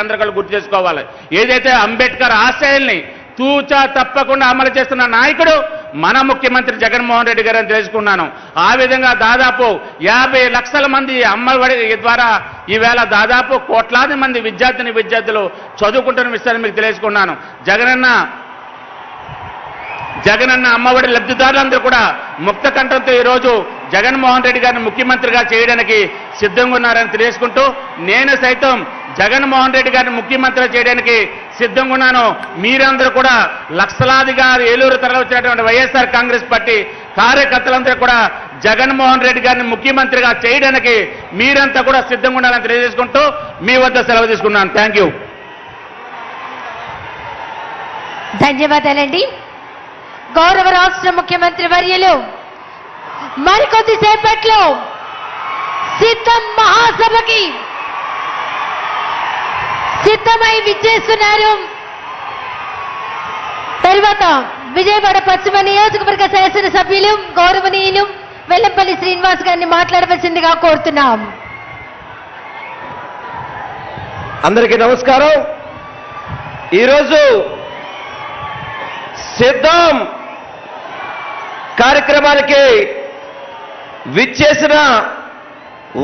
అందరూ గుర్తు చేసుకోవాలి. ఏదైతే అంబేద్కర్ ఆశయాల్ని తూచా తప్పకుండా అమలు చేస్తున్న నాయకుడు మన ముఖ్యమంత్రి జగన్మోహన్ రెడ్డి గారు అని తెలుసుకున్నాను. ఆ విధంగా దాదాపు యాభై లక్షల మంది అమ్మఒడి ద్వారా ఈవేళ దాదాపు కోట్లాది మంది విద్యార్థిని విద్యార్థులు చదువుకుంటున్న విషయాన్ని మీకు తెలుసుకున్నాను. జగనన్న జగనన్న అమ్మఒడి లబ్ధిదారులందరూ కూడా ముక్త కంఠంతో ఈరోజు జగన్మోహన్ రెడ్డి గారిని ముఖ్యమంత్రిగా చేయడానికి సిద్ధంగా ఉన్నారని తెలుసుకుంటూ నేను సైతం జగన్మోహన్ రెడ్డి గారిని ముఖ్యమంత్రి చేయడానికి సిద్ధంగా ఉన్నాను. మీరందరూ కూడా లక్షలాదిగా ఏలూరు తరలివచ్చినటువంటి వైఎస్ఆర్ కాంగ్రెస్ పార్టీ కార్యకర్తలందరూ కూడా జగన్మోహన్ రెడ్డి గారిని ముఖ్యమంత్రిగా చేయడానికి మీరంతా కూడా సిద్ధంగా ఉండాలని తెలియజేసుకుంటూ మీ వద్ద సెలవు తీసుకున్నాను. థ్యాంక్ యూ ధన్యవాదాలండి. గౌరవ రాష్ట్ర ముఖ్యమంత్రి వర్యులు మరికొద్దిసేపట్లో సిద్ధం మహాసభకి సిద్ధమై విచ్చేస్తున్నారు. తర్వాత విజయవాడ పశ్చిమ నియోజకవర్గ శాసనసభ్యులు గౌరవనీయులు వెల్లంపల్లి శ్రీనివాస్ గారిని మాట్లాడవలసిందిగా కోరుతున్నాం. అందరికీ నమస్కారం. ఈరోజు సిద్ధం కార్యక్రమానికి విచ్చేసిన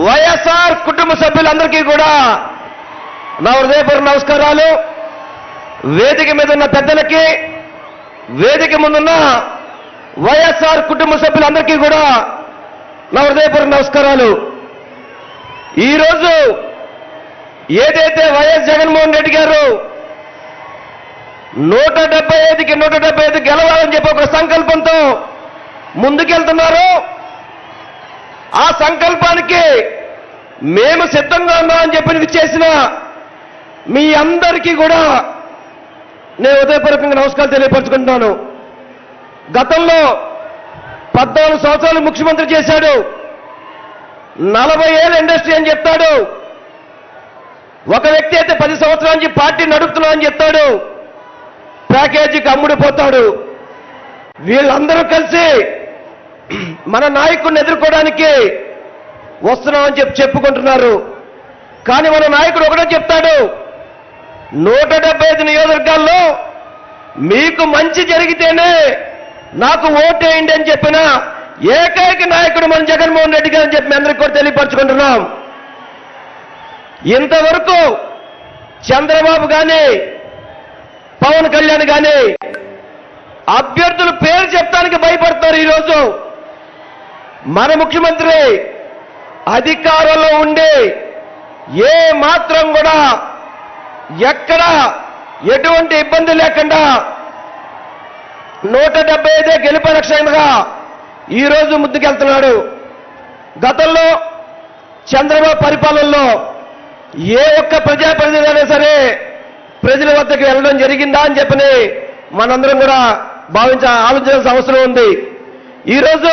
వైఎస్ఆర్ కుటుంబ సభ్యులందరికీ కూడా నా హృదయపూర్వ నమస్కారాలు. వేదిక మీద ఉన్న పెద్దలకి వేదిక ముందున్న వైఎస్ఆర్ కుటుంబ సభ్యులందరికీ కూడా నా హృదయపూర్వ నమస్కారాలు. ఈరోజు ఏదైతే వైఎస్ జగన్మోహన్ రెడ్డి గారు నూట డెబ్బై ఐదుకి నూట డెబ్బై ఐదు గెలవాలని చెప్పి ఒక సంకల్పంతో ముందుకెళ్తున్నారు ఆ సంకల్పానికి మేము సిద్ధంగా ఉన్నామని చెప్పి చేసిన మీ అందరికీ కూడా నేను హృదయపూర్వకంగా నమస్కారాలు తెలియపరచుకుంటున్నాను. గతంలో పద్నాలుగు సంవత్సరాలు ముఖ్యమంత్రి చేశాడు. నలభై ఏళ్ళ ఇండస్ట్రీ అని చెప్తాడు. ఒక వ్యక్తి అయితే పది సంవత్సరాల నుంచి పార్టీ నడుపుతున్నా అని చెప్తాడు. ప్యాకేజీకి అమ్ముడిపోతాడు. వీళ్ళందరూ కలిసి మన నాయకుడిని ఎదుర్కోవడానికి వస్తున్నామని చెప్పి చెప్పుకుంటున్నారు. కానీ మన నాయకుడు ఒకటే చెప్తాడు. నూట డెబ్బై ఐదు నియోజకవర్గాల్లో మీకు మంచి జరిగితేనే నాకు ఓటేయండి అని చెప్పిన ఏకైక నాయకుడు మన జగన్మోహన్ రెడ్డి గారు అని చెప్పి అందరికీ కూడా తెలియపరచుకుంటున్నాం. ఇంతవరకు చంద్రబాబు కానీ పవన్ కళ్యాణ్ కానీ అభ్యర్థుల పేరు చెప్పడానికి భయపడతారు ఈరోజు. మన ముఖ్యమంత్రి అధికారంలో ఉండి ఏ మాత్రం కూడా ఎక్కడ ఎటువంటి ఇబ్బంది లేకుండా నూట డెబ్బై ఐదే గెలుపు లక్ష్యంగా ఈరోజు ముందుకెళ్తున్నాడు. గతంలో చంద్రబాబు పరిపాలనలో ఏ ఒక్క ప్రజాప్రతినిధి అయినా సరే ప్రజల వద్దకు వెళ్ళడం జరిగిందా అని చెప్పని మనందరం కూడా భావించ ఆలోచించాల్సిన అవసరం ఉంది. ఈరోజు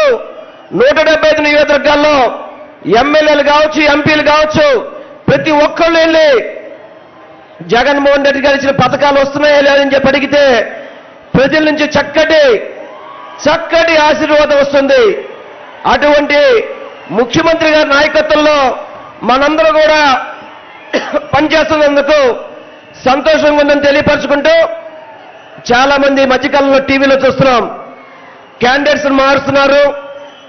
నూట డెబ్బై ఐదు నియోజకవర్గాల్లో ఎమ్మెల్యేలు కావచ్చు ఎంపీలు కావచ్చు ప్రతి ఒక్కళ్ళు వెళ్ళి జగన్మోహన్ రెడ్డి గారు ఇచ్చిన పథకాలు వస్తున్నాయా లేదని చెప్పి అడిగితే ప్రజల నుంచి చక్కటి చక్కటి ఆశీర్వాదం వస్తుంది. అటువంటి ముఖ్యమంత్రి గారి నాయకత్వంలో మనందరూ కూడా పనిచేస్తున్నందుకు సంతోషంగా ఉందని తెలియపరచుకుంటూ చాలా మంది మధ్యకాలంలో టీవీలో చూస్తున్నాం. క్యాండిడేట్స్ మారుస్తున్నారు.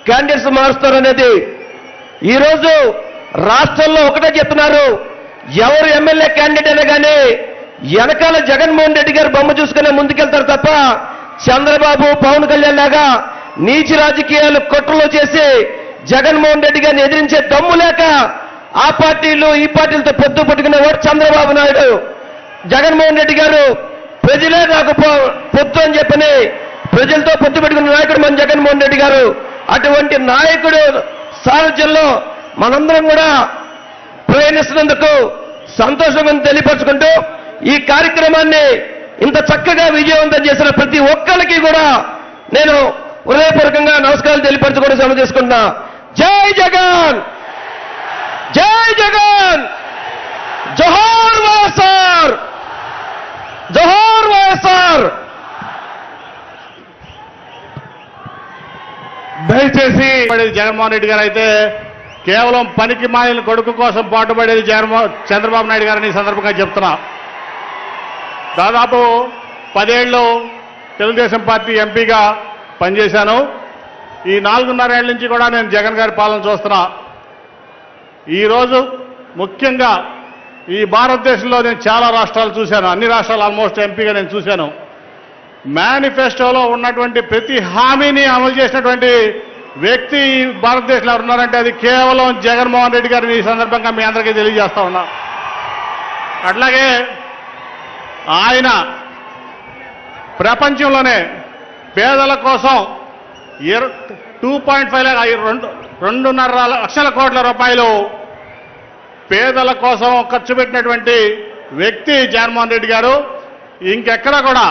క్యాండిడేట్స్ మారుస్తున్నారు అనేది ఈరోజు రాష్ట్రంలో ఒకటే చెప్తున్నారు. ఎవరు ఎమ్మెల్యే క్యాండిడేట్ అయినా కానీ వెనకాల జగన్మోహన్ రెడ్డి గారు బొమ్మ చూసుకునే ముందుకెళ్తారు తప్ప చంద్రబాబు పవన్ కళ్యాణ్ లాగా నీచి రాజకీయాలు కుట్రలు చేసి జగన్మోహన్ రెడ్డి గారిని ఎదిరించే దమ్ము లేక ఆ పార్టీలు ఈ పార్టీలతో పొత్తు పట్టుకునే వాడు చంద్రబాబు నాయుడు. జగన్మోహన్ రెడ్డి గారు ప్రజలే నాకు పొత్తు అని చెప్పని ప్రజలతో పొత్తు పెట్టుకున్న నాయకుడు మన జగన్మోహన్ రెడ్డి గారు. అటువంటి నాయకుడు సారథ్యంలో మనందరం కూడా ప్రయాణిస్తున్నందుకు సంతోషమని తెలియపరచుకుంటూ ఈ కార్యక్రమాన్ని ఇంత చక్కగా విజయవంతం చేసిన ప్రతి ఒక్కరికి కూడా నేను హృదయపూర్వకంగా నమస్కారాలు తెలియపరచుకోవడం సెలవు తీసుకుంటున్నా. జై జగన్! జై జగన్! జోహార్ వైఎస్ఆర్! జోహార్ వైఎస్ఆర్! దయచేసి జగన్మోహన్ రెడ్డి గారు అయితే కేవలం పనికి మాలిన కొడుకు కోసం పాటుపడేది చంద్రబాబు నాయుడు గారిని సందర్భంగా చెప్తున్నా. దాదాపు పదేళ్ళు తెలుగుదేశం పార్టీ ఎంపీగా పనిచేశాను. ఈ నాలుగున్నరేళ్ళ నుంచి కూడా నేను జగన్ గారి పాలన చూస్తున్నా. ఈరోజు ముఖ్యంగా ఈ భారతదేశంలో నేను చాలా రాష్ట్రాలు చూశాను. అన్ని రాష్ట్రాలు ఆల్మోస్ట్ ఎంపీగా నేను చూశాను. మేనిఫెస్టోలో ఉన్నటువంటి ప్రతి హామీని అమలు చేసినటువంటి వ్యక్తి భారతదేశంలో ఉన్నారంటే అది కేవలం జగన్మోహన్ రెడ్డి గారిని ఈ సందర్భంగా మీ అందరికీ తెలియజేస్తా ఉన్నా. అట్లాగే ఆయన ప్రపంచంలోనే పేదల కోసం టూ పాయింట్ ఫైవ్ రెండు రెండున్నర లక్షల కోట్ల రూపాయలు పేదల కోసం ఖర్చు పెట్టినటువంటి వ్యక్తి జగన్మోహన్ రెడ్డి గారు. ఇంకెక్కడ కూడా